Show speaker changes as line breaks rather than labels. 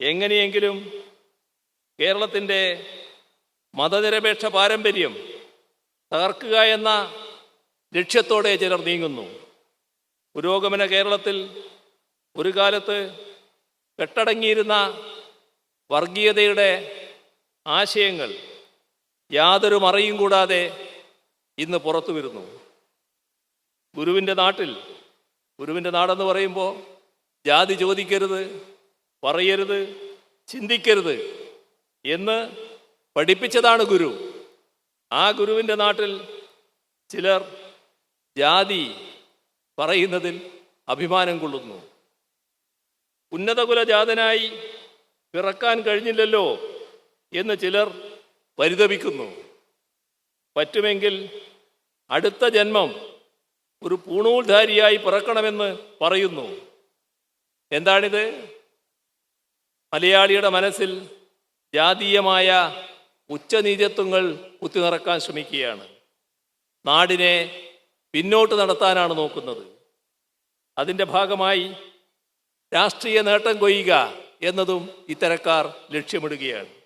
എങ്ങനെയെങ്കിലും കേരളത്തിന്റെ മതനിരപേക്ഷ പാരമ്പര്യം തകർക്കുക എന്ന ലക്ഷ്യത്തോടെ ചിലർ നീങ്ങുന്നു. പുരോഗമന കേരളത്തിൽ ഒരു കാലത്ത് കെട്ടടങ്ങിയിരുന്ന വർഗീയതയുടെ ആശയങ്ങൾ യാതൊരു മറയും കൂടാതെ ഇന്ന് പുറത്തു വരുന്നു ഗുരുവിന്റെ നാട്ടിൽ ഗുരുവിന്റെ നാടെന്ന് പറയുമ്പോൾ ജാതി ചോദിക്കരുത് പറയരുത് ചിന്തിക്കരുത് എന്ന് പഠിപ്പിച്ചതാണ് ഗുരു. ആ ഗുരുവിന്റെ നാട്ടിൽ ചിലർ ജാതി പറയുന്നതിൽ അഭിമാനം കൊള്ളുന്നു. ഉന്നതകുലജാതനായി പിറക്കാൻ കഴിഞ്ഞില്ലല്ലോ എന്ന് ചിലർ പരിതപിക്കുന്നു. പറ്റുമെങ്കിൽ അടുത്ത ജന്മം ഒരു പൂണൂൽധാരിയായി പിറക്കണമെന്ന് പറയുന്നു. എന്താണിത്? മലയാളിയുടെ മനസ്സിൽ ജാതീയമായ ഉച്ചനീചത്വങ്ങൾ കുത്തിനിറക്കാൻ ശ്രമിക്കുകയാണ്. നാടിനെ പിന്നോട്ട് നടത്താനാണ് നോക്കുന്നത്. അതിന്റെ ഭാഗമായി രാഷ്ട്രീയ നേട്ടം കൊയ്യുക എന്നതും ഇത്തരക്കാർ ലക്ഷ്യമിടുകയാണ്.